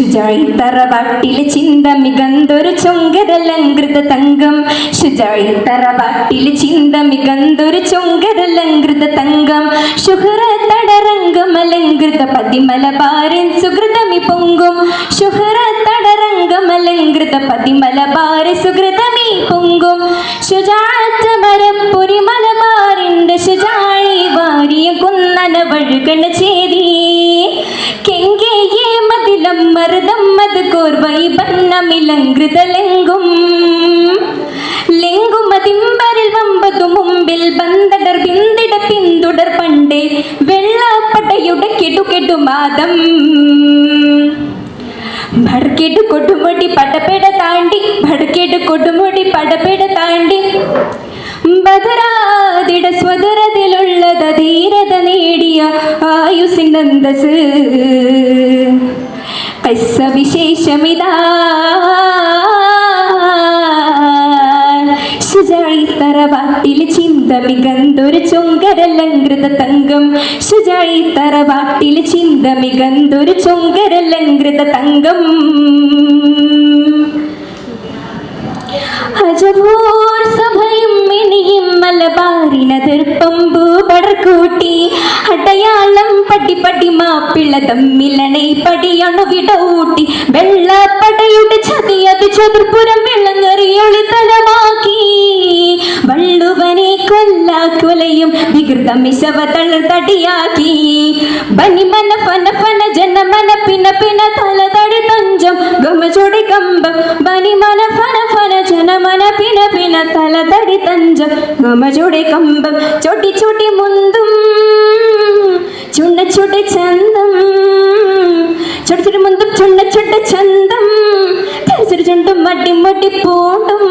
ശുചായി തറവാട്ടിലെ ചിന്ത മികന്തൊരു ചുങ്കരലങ്കൃത തങ്കം. ശുചായി തറവാട്ടിലെ ചിന്ത മികന്തൊരു ചുങ്കരലങ്കൃത തങ്കം. ശുഹ്ര തടരംഗമലങ്കൃത പതിമലബാരൻ സുഹൃതമി പൊങ്കും. ശുഹ്ര തടരംഗമലങ്കൃത പതിമലബാര സുഹൃതമി പൊങ്കും. ശുചാറ്റ മരപ്പൊരി മലബാറിന്റെ വാരിയ കുന്നന വഴുകണ ചേരി മറുതം മത് കോർവൈ ബണ്ണമിലങ്കൃതലെങ്കും ലെങ്കുമതിമ്പരിൽ വമ്പതു മുമ്പിൽ ബന്ധടർ ബിന്ദിട പിന്തുടർ പണ്ടേ വെള്ളപ്പടയുടെ കെടുകെടു മാതം ഭടക്കെടു കൊടുമുടി പടപെട താണ്ടി ഭടക്കെടു കൊടുമുടി പടപെട താണ്ടി ബദരാതിട സ്വതരത്തിലുള്ളത് ധീരത നേടിയ ആയുസിനന്തസ് കൈസ വിശേഷമിതാ ശുചായി തറവാട്ടിൽ ചിന്ത മികന്തൊരു ചുങ്കരലങ്കൃത തങ്കം. ശുചായി തറവാട്ടിൽ ചിന്ത മികന്തൊരു ചുങ്കരലങ്കൃത തങ്കം. അജപൂർ പടി മാപ്പിള തമ്മിലണை പടിയണു വിടൂട്ടി വെള്ളപ്പടയുടെ ചതിയത് ചതുർപ്പുരം വെള്ളങ്ങറിയൊളി തലമാക്കി. വള്ളുവനെ കൊല്ല കൊലയും വികൃതമിശവ തളർ തടിയാക്കി. ബനിമന ഫന ഫന ജനമന പിന പിന തല തടി തഞ്ചം ഗമചൊടി കമ്പം ബനിമന ഫന ഫന ജനമന പിന പിന തല തടി തഞ്ചം ഗമചൊടി കമ്പം ചൊടി ചൊടി മുന്തും ചുണ്ണ ചുടി ചന്തം. ചൊടി ചുടി മുന്തും ചുണ്ണ ചുട്ട ചന്തം. തെരിച്ചൊരു ചുണ്ടും മടി മടി പൂണ്ടും.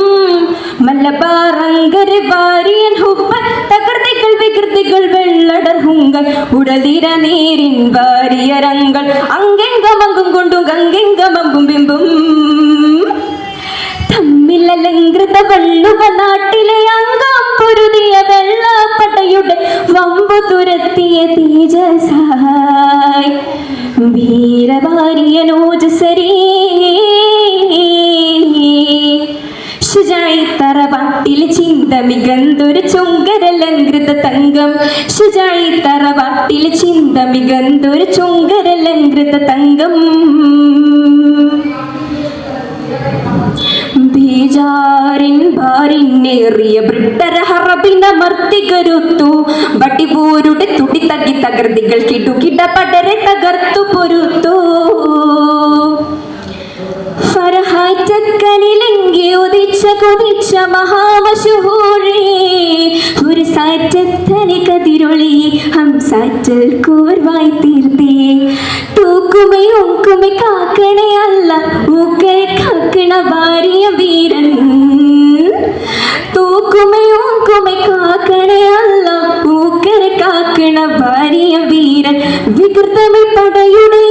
മല്ലബാറങ്കര് വാരിയൻ ഹുപ്പ തകൃതികൾ വികൃതികൾ വെള്ളടർ ഹുങ്കൽ. ഉടലിര നീരിൻ വാരിയരങ്ങൾ. അങ്കെങ്കമങ്കും കൊണ്ടും അങ്കെങ്കമങ്കും ബിംബും വെള്ളപ്പടയുടെ വമ്പു തുരത്തിയ തേജസായി. വീരഭാര്യനോജസരീ തറവാട്ടിൽ ചിന്ത മികന്തൊരു ചുങ്കരലങ്കൃത തങ്കം. ചിന്ത മികന്തൊരു ചുങ്കരലങ്കൃത തങ്കം. ഭാരിന്നേറിയ ബ്രിട്ടര ബട്ടിപൂരുടെ തുടി തകി തകൃതികൾ കിടുകിട പടരെ തകർത്തു പൊരുത്തു. ഫറഹാറ്റക്കനിലെങ്കി ഉദിച്ച കുതിച്ച മഹാമശുഹൂഴേ ഒരു സാറ്റത്തനി കതിരൊളി ഹംസാറ്റൽ കൂർവായി തീർത്തേ. തൂക്കുമൈ ഉക്കുമൈ കാക്കണേ അല്ല ഊക്കരെ കാക്കണ ഭാര്യ വീരൻ. തൂക്കുമൈ ഊക്കുമൈ കാക്കണേ അല്ല. ഊക്കരെ കാക്കണ വാരിയ വീരൻ വികൃതമി പടയുടെ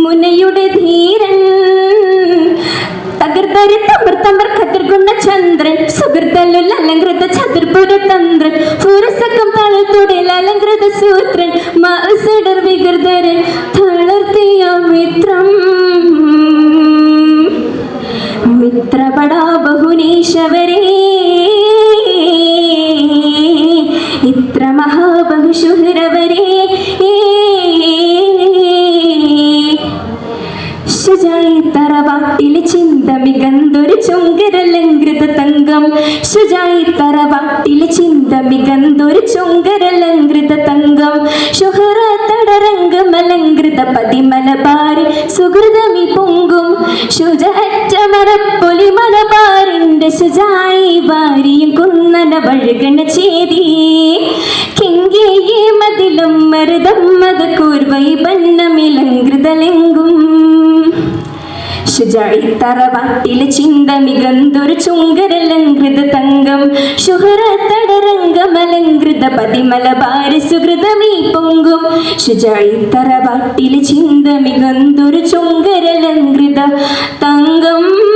മുനയുടെ ധീരൻ തകർത്തരി തമർ തമർ കതിർകൊണ്ട ചന്ദ്രൻ സുഹൃത്തല്ലുൽ അലങ്കൃത ചതുർപുര തന്ത്രൻ പുരസക്കം തളർത്തുടൽ അലങ്കൃത സൂത്രൻ മാസടർ വികൃതരൻ തളർത്തിയ മിത്രം. മിത്രപടാ ബഹുനീശവരേ. മികന്തൊരു ചുങ്കരലങ്കൃത തങ്കം ശുചായി തറവാട്ടിലെ ചിന്ത മികന്തൊരു ചുങ്കരലങ്കൃത തങ്കം ശുഹറ തടരംഗമലങ്കൃത പതിമലബാരി സുഹൃതമി പൊങ്കും. ശുചറ്റ മരപ്പൊലി മലബാറിന്റെ ശുചായി വാരിയും കുന്നന വഴുകണ ചേരി. കെങ്കേയേ മതിലും മരുതം മത കൂർവൈ ബണ്ണമിലങ്കൃതലെങ്കും ശുചായി തറവാട്ടിലെ ചിന്ത മികന്തൊരു ചുങ്കരലങ്കൃത തങ്കം. ശുഹറ തടരംഗമലങ്കൃത പതിമലബാരി സുഹൃതമീ പൊങ്കും. ശുചായി ചിന്ത മികന്തൊരു ചുങ്കരലങ്കൃത തങ്കം.